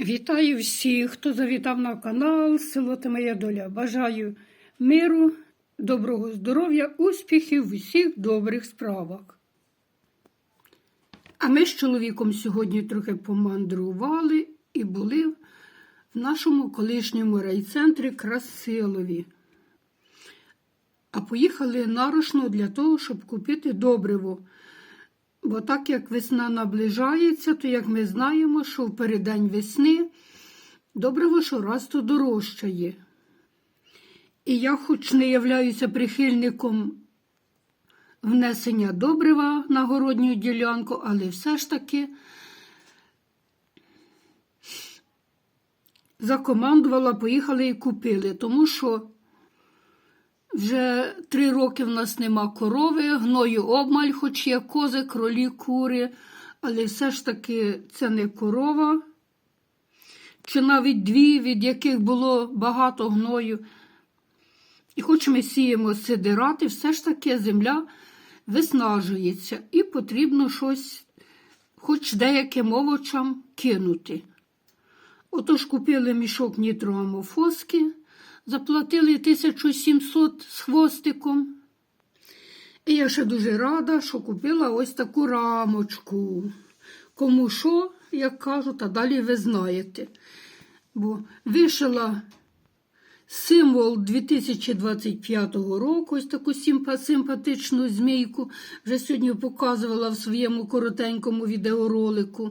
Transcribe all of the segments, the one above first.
Вітаю всіх, хто завітав на канал Село та Моя Доля. Бажаю миру, доброго здоров'я, успіхів в усіх добрих справах. А ми з чоловіком сьогодні трохи помандрували і були в нашому колишньому райцентрі Красилові. А поїхали нарочно для того, щоб купити добриво. Бо так як весна наближається, то як ми знаємо, що в переддень весни добриво щораз то дорожчає. І я, хоч не являюся прихильником внесення добрива на городню ділянку, але все ж таки закомандувала, поїхали і купили, тому що вже три роки в нас нема корови, гною обмаль, хоч є кози, кролі, кури, але все ж таки це не корова, чи навіть дві, від яких було багато гною. І хоч ми сіємо сидирати, все ж таки земля виснажується і потрібно щось, хоч деяким овочам кинути. Отож купили мішок нітроамофоски, заплатили 1700 з хвостиком. І я ще дуже рада, що купила ось таку рамочку. Кому що, як кажуть, а далі ви знаєте. Бо вишила символ 2025 року, ось таку симпатичну змійку. Вже сьогодні показувала в своєму коротенькому відеоролику,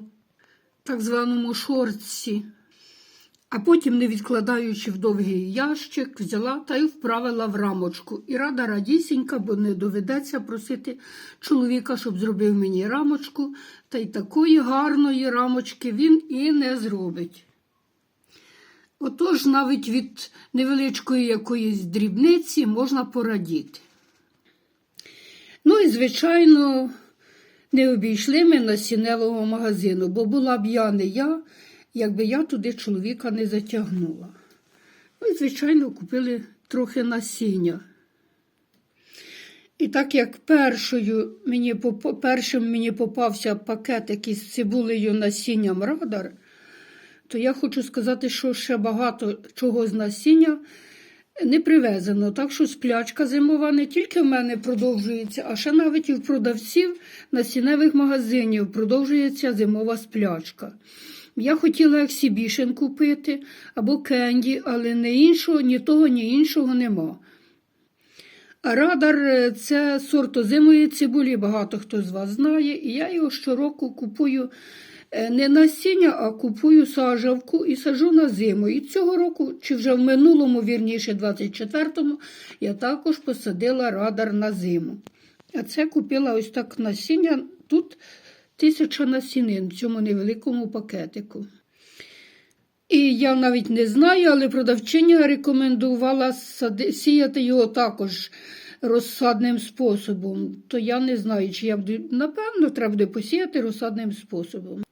так званому шортсі. А потім, не відкладаючи в довгий ящик, взяла та й вправила в рамочку. І рада радісінька, бо не доведеться просити чоловіка, щоб зробив мені рамочку, та й такої гарної рамочки він і не зробить. Отож, навіть від невеличкої якоїсь дрібниці можна порадіти. Ну і, звичайно, не обійшли ми насінневого магазину, бо була б я не я, якби я туди чоловіка не затягнула. Ну звичайно, купили трохи насіння. І так як першою мені, першим мені попався пакетик із цибулею насінням радар, то я хочу сказати, що ще багато чого з насіння не привезено. Так що сплячка зимова не тільки в мене продовжується, а ще навіть і в продавців насінневих магазинів продовжується зимова сплячка. Я хотіла ексібішен купити або кенді, але не іншого, ні того, ні іншого нема. Радар е, це сорт озимої цибулі, багато хто з вас знає. І я його щороку купую е, не насіння, а купую саджавку і саджу на зиму. І цього року, чи вже в минулому, вірніше, 24-му, я також посадила радар на зиму. А це купила ось так насіння. Тут тисяча насінин в цьому невеликому пакетику. І я навіть не знаю, але продавчиня рекомендувала сіяти його також розсадним способом. То я не знаю, чи я буду, напевно, треба буде посіяти розсадним способом.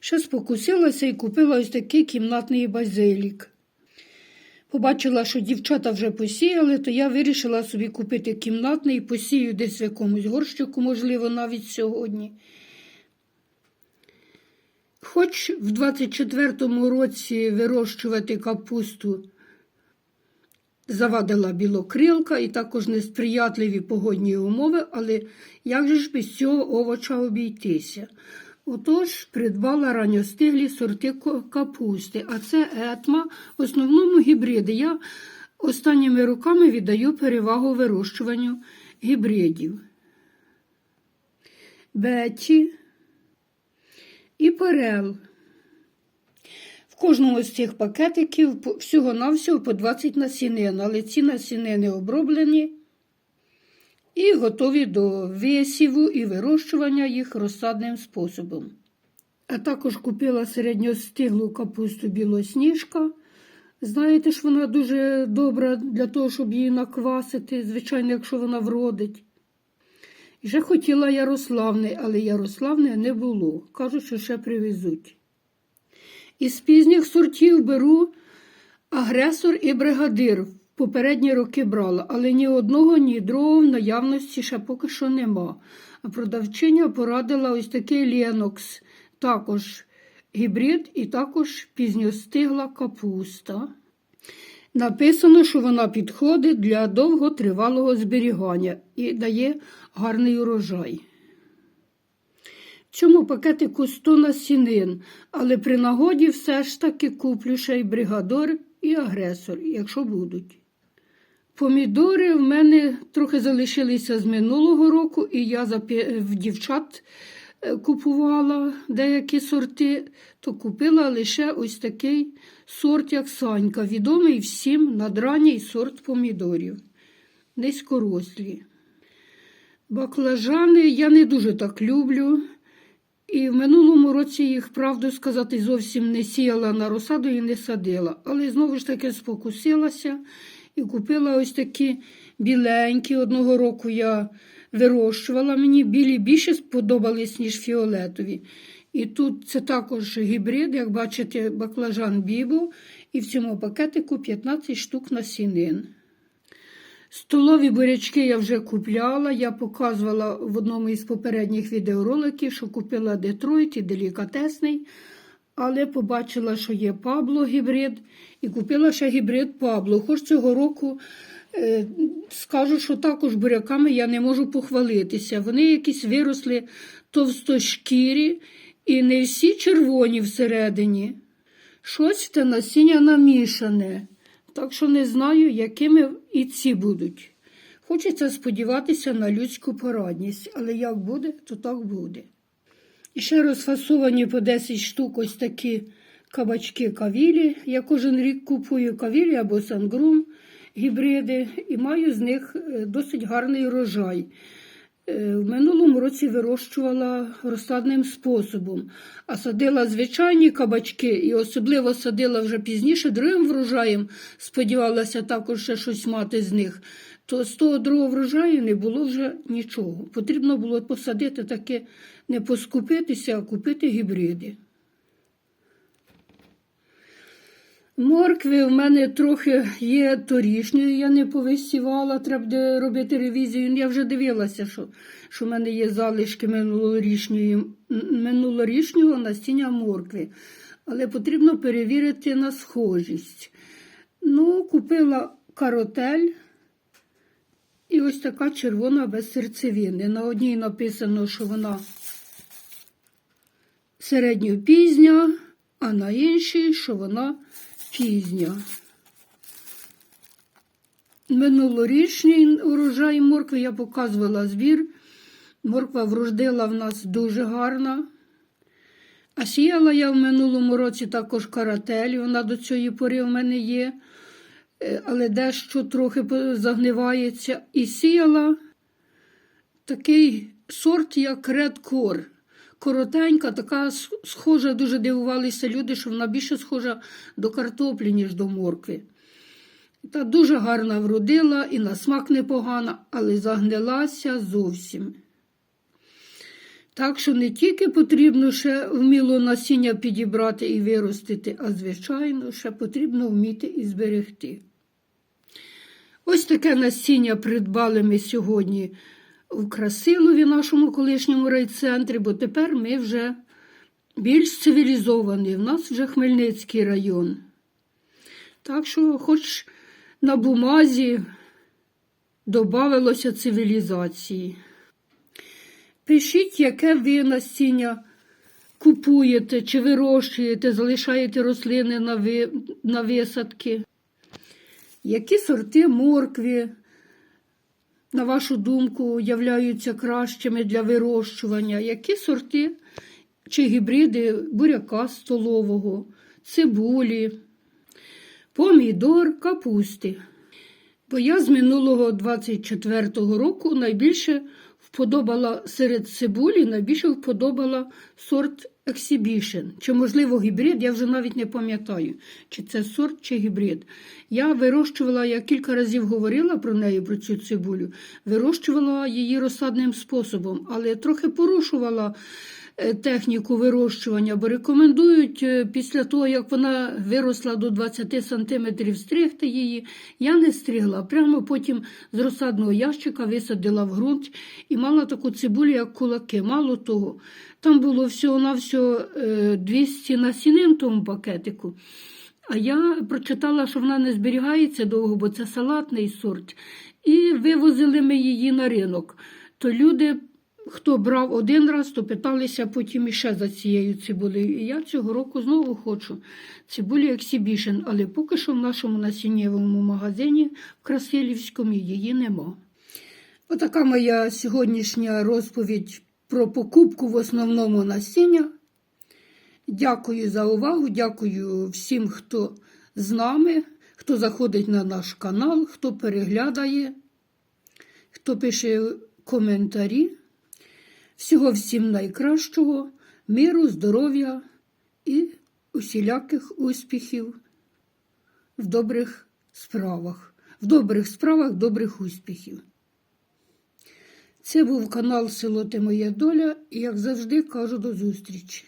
Ще спокусилася і купила ось такий кімнатний базилік. Побачила, що дівчата вже посіяли, то я вирішила собі купити кімнатний посію десь в якомусь горщику, можливо, навіть сьогодні. Хоч в 24-му році вирощувати капусту завадила білокрилка і також несприятливі погодні умови, але як же ж без цього овоча обійтися? Отож, придбала ранньостиглі сорти капусти, а це етма, в основному гібриди. Я останніми роками віддаю перевагу вирощуванню гібридів. Беті і перел. В кожному з цих пакетиків всього-навсього по 20 насінин, але ці насінини оброблені і готові до висіву і вирощування їх розсадним способом. А також купила середньостиглу капусту білосніжка. Знаєте ж, вона дуже добра для того, щоб її наквасити, звичайно, якщо вона вродить. Ще хотіла Ярославне, але Ярославне не було. Кажуть, що ще привезуть. Із пізніх сортів беру агресор і бригадир. Попередні роки брала, але ні одного, ні другого в наявності ще поки що нема. А продавчиня порадила ось такий Ленокс, також гібрид і також пізньостигла капуста. Написано, що вона підходить для довготривалого зберігання і дає гарний урожай. В цьому пакетику 100 насінин, але при нагоді все ж таки куплю ще й бригадор і агресор, якщо будуть. Помідори в мене трохи залишилися з минулого року, і я в дівчат купувала деякі сорти, то купила лише ось такий сорт, як Санька, відомий всім надранній сорт помідорів, низькорослі. Баклажани я не дуже так люблю. І в минулому році їх, правду сказати, зовсім не сіяла на розсаду і не садила. Але знову ж таки спокусилася і купила ось такі біленькі. Одного року я вирощувала. Мені білі більше сподобались, ніж фіолетові. І тут це також гібрид, як бачите, баклажан бібо. І в цьому пакетику 15 штук насінин. Столові бурячки я вже купляла. Я показувала в одному із попередніх відеороликів, що купила Детройт і делікатесний, але побачила, що є Пабло гібрид, і купила ще гібрид Пабло. Хоч цього року е, скажу, що також буряками я не можу похвалитися. Вони якісь виросли товстошкірі і не всі червоні всередині. Щось те насіння намішане. Так що не знаю, якими і ці будуть. Хочеться сподіватися на людську порадність, але як буде, то так буде. Ще розфасовані по 10 штук ось такі кабачки кавілі. Я кожен рік купую кавілі або сангрум гібриди і маю з них е, досить гарний урожай. Е, В минулому році вирощувала розсадним способом, а садила звичайні кабачки і особливо садила вже пізніше другим врожаєм, сподівалася також ще щось мати з них. То з того другого врожаю не було вже нічого. Потрібно було посадити таке, не поскупитися, а купити гібриди. Моркви в мене трохи є торішньої, я не повисівала, треба буде робити ревізію. Я вже дивилася, що, що в мене є залишки минулорічньої, минулорічнього насіння моркви. Але потрібно перевірити на схожість. Ну, купила каротель і ось така червона без серцевини. На одній написано, що вона середньопізня, а на іншій, що вона пізня. Минулорічний урожай моркви я показувала збір. Морква врождила в нас дуже гарна. А сіяла я в минулому році також каратель, вона до цієї пори в мене є, але дещо трохи загнивається. І сіяла такий сорт, як Core. Коротенька, така схожа, дуже дивувалися люди, що вона більше схожа до картоплі, ніж до моркви. Та дуже гарна вродила і на смак непогана, але загнилася зовсім. Так що не тільки потрібно ще вміло насіння підібрати і виростити, а звичайно, ще потрібно вміти і зберегти. Ось таке насіння придбали ми сьогодні в Красилові, нашому колишньому райцентрі, бо тепер ми вже більш цивілізовані. В нас вже Хмельницький район. Так що, хоч на бумазі додавалося цивілізації. Пишіть, яке ви насіння купуєте чи вирощуєте, залишаєте рослини на, ви, на висадки. Які сорти моркви, на вашу думку, являються кращими для вирощування? Які сорти чи гібриди буряка столового, цибулі, помідор, капусти? Бо я з минулого 24-го року найбільше вподобала серед цибулі, найбільше вподобала сорт Exhibition. Чи, можливо, гібрид, я вже навіть не пам'ятаю, чи це сорт, чи гібрид. Я вирощувала, я кілька разів говорила про неї, про цю цибулю, вирощувала її розсадним способом, але трохи порушувала техніку вирощування, бо рекомендують е, після того, як вона виросла до 20 сантиметрів, стригти її. Я не стригла, прямо потім з розсадного ящика висадила в ґрунт і мала таку цибулю, як кулаки. Мало того, там було всього-навсього е, 200 насінин в тому пакетику. А я прочитала, що вона не зберігається довго, бо це салатний сорт. І вивозили ми її на ринок. То люди, хто брав один раз, то питалися потім іще за цією цибулею. І я цього року знову хочу цибулю ексібішен, але поки що в нашому насіннєвому магазині в Красилівському її нема. Отака моя сьогоднішня розповідь про покупку в основному насіння. Дякую за увагу, дякую всім, хто з нами, хто заходить на наш канал, хто переглядає, хто пише коментарі. Всього всім найкращого, миру, здоров'я і усіляких успіхів в добрих справах. В добрих справах добрих успіхів. Це був канал Село Ти Моя Доля і, як завжди, кажу до зустрічі.